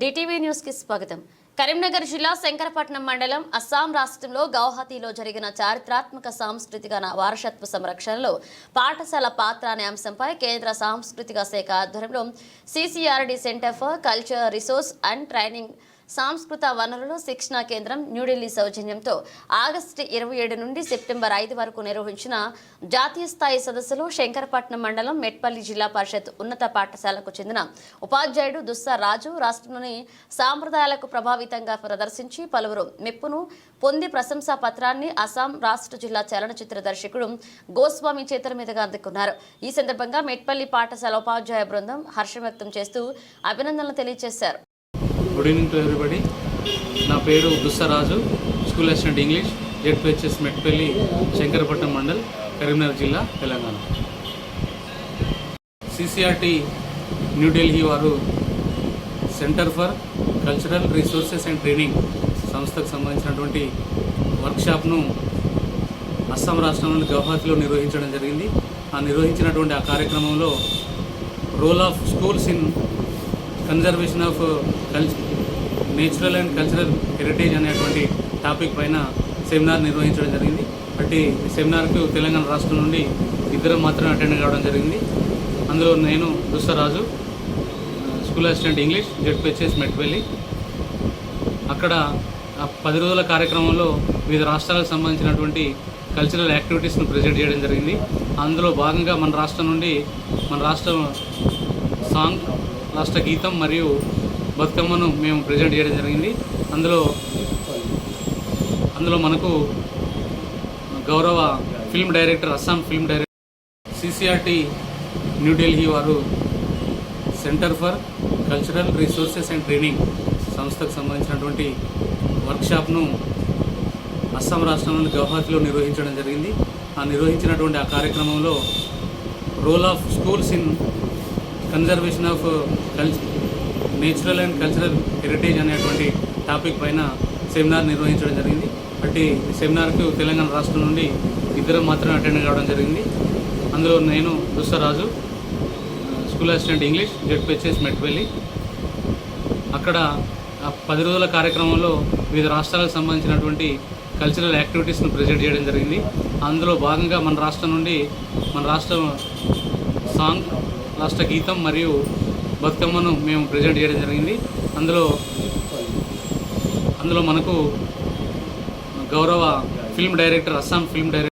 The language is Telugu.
డిటీవీ న్యూస్కి స్వాగతం. కరీంనగర్ జిల్లా శంకరపట్నం మండలం అస్సాం రాష్ట్రంలో గౌహతిలో జరిగిన చారిత్రాత్మక సాంస్కృతిక వారసత్వ సంరక్షణలో పాఠశాల పాత్ర అనే అంశంపై కేంద్ర సాంస్కృతిక శాఖ ఆధ్వర్యంలో CCRT centre for culture resource and training సాంస్కృత వనరులు శిక్షణా కేంద్రం న్యూఢిల్లీ సౌజన్యంతో ఆగస్టు ఇరవై ఏడు నుండి సెప్టెంబర్ ఐదు వరకు నిర్వహించిన జాతీయ స్థాయి సదస్సులో శంకరపట్నం మండలం మెట్పల్లి జిల్లా పరిషత్ ఉన్నత పాఠశాలకు చెందిన ఉపాధ్యాయుడు దుస్సా రాజు రాష్ట్రంలోని సాంప్రదాయాలకు ప్రభావితంగా ప్రదర్శించి పలువురు మెప్పును పొంది ప్రశంసా పత్రాన్ని అస్సాం రాష్ట్ర జిల్లా చలనచిత్ర దర్శకుడు గోస్వామి చేతుల మీదుగా అందుకున్నారు. ఈ సందర్భంగా మెట్పల్లి పాఠశాల ఉపాధ్యాయ బృందం హర్షం వ్యక్తం చేస్తూ అభినందనలు తెలియజేశారు. Good evening to everybody. నా పేరు Dussaraju school assistant English. ZPHS Metpalli Shankarapatnam mandal Karimnagar జిల్లా తెలంగాణ. సిసిఆర్టీ న్యూఢిల్లీ వారు centre for cultural resources and training సంస్థకు సంబంధించినటువంటి వర్క్షాప్ను అస్సాం రాష్ట్రంలోని గౌహతిలో నిర్వహించడం జరిగింది. ఆ నిర్వహించినటువంటి ఆ కార్యక్రమంలో role of schools in conservation of culture natural and cultural heritage అనేటువంటి టాపిక్ పైన సెమినార్ నిర్వహించడం జరిగింది. అట్టి సెమినార్కు తెలంగాణ రాష్ట్రం నుండి ఇద్దరు మాత్రమే అటెండ్ కావడం జరిగింది. అందులో నేను Dussaraju school assistant English ZPHS Metpalli అక్కడ ఆ పది రోజుల కార్యక్రమంలో వివిధ రాష్ట్రాలకు సంబంధించినటువంటి కల్చరల్ యాక్టివిటీస్ను ప్రజెంట్ చేయడం జరిగింది. అందులో భాగంగా మన రాష్ట్రం నుండి మన రాష్ట్రం సాంగ్ రాష్ట్ర గీతం మరియు బతుకమ్మను మేము ప్రజెంట్ చేయడం జరిగింది. అందులో అందులో మనకు గౌరవ film director Assam film director CCRT New Delhi వారు centre for cultural resources and training సంస్థకు సంబంధించినటువంటి వర్క్షాప్ను అస్సాం రాష్ట్రంలోని గౌహాతిలో నిర్వహించడం జరిగింది. ఆ నిర్వహించినటువంటి ఆ కార్యక్రమంలో role of schools in conservation of culture natural and cultural heritage అనేటువంటి టాపిక్ పైన సెమినార్ నిర్వహించడం జరిగింది. అట్టి సెమినార్కు తెలంగాణ రాష్ట్రం నుండి ఇద్దరు మాత్రమే అటెండ్ కావడం జరిగింది. అందులో నేను Dussaraju school assistant English ZPHS Metpalli. అక్కడ పది రోజుల కార్యక్రమంలో వివిధ రాష్ట్రాలకు సంబంధించినటువంటి కల్చరల్ యాక్టివిటీస్ను ప్రజెంట్ చేయడం జరిగింది. అందులో భాగంగా మన రాష్ట్రం నుండి మన రాష్ట్రం సాంగ్ రాష్ట్ర గీతం మరియు బతుకమ్మను మేము ప్రజెంట్ చేయడం జరిగింది. అందులో అందులో మనకు గౌరవ film director Assam film director